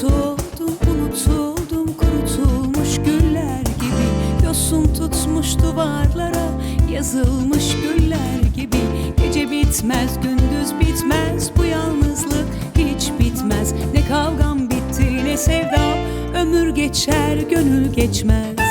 Soğudum unutuldum kurutulmuş güller gibi. Yosun tutmuş duvarlara yazılmış güller gibi. Gece bitmez gündüz bitmez bu yalnızlık hiç bitmez. Ne kavgam bitti ne sevdam ömür geçer gönül geçmez.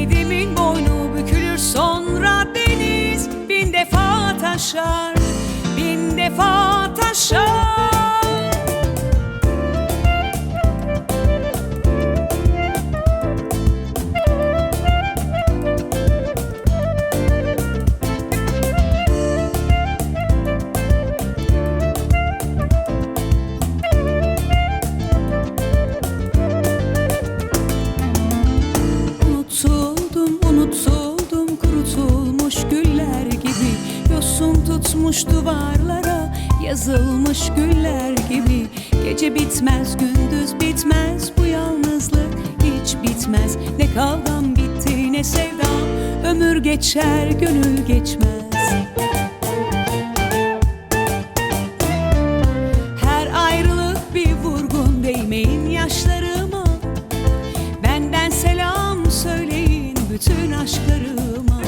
Ümidimin boynu bükülür sonra deniz. Bin defa taşar Bin defa tutmuş duvarlara yazılmış güller gibi. Gece bitmez, gündüz bitmez bu yalnızlık hiç bitmez. Ne kavgam bitti ne sevdam ömür geçer gönül geçmez. Her ayrılık bir vurgun değmeyin yaşlarıma. Benden selam söyleyin bütün aşklarıma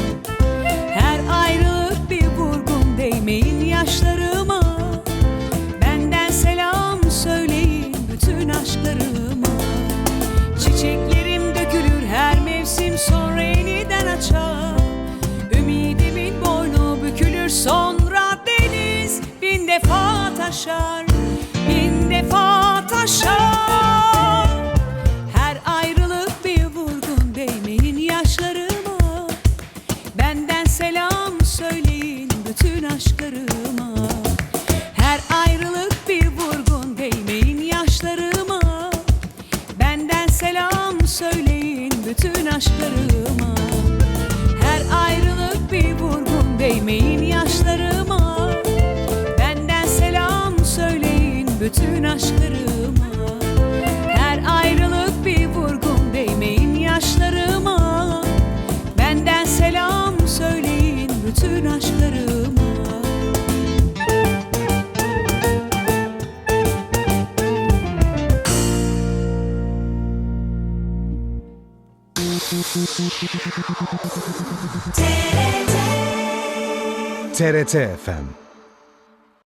defa taşar Bin defa taşar. Her ayrılık bir vurgun değmeyin yaşlarıma. Benden selam söyleyin bütün aşklarıma. Her ayrılık bir vurgun değmeyin yaşlarıma. Benden selam söyleyin bütün aşklarıma. Her ayrılık bir vurgun bütün aşklarıma. Her ayrılık bir vurgun değmeyin yaşlarıma. Benden selam söyleyin bütün aşklarıma. TRT FM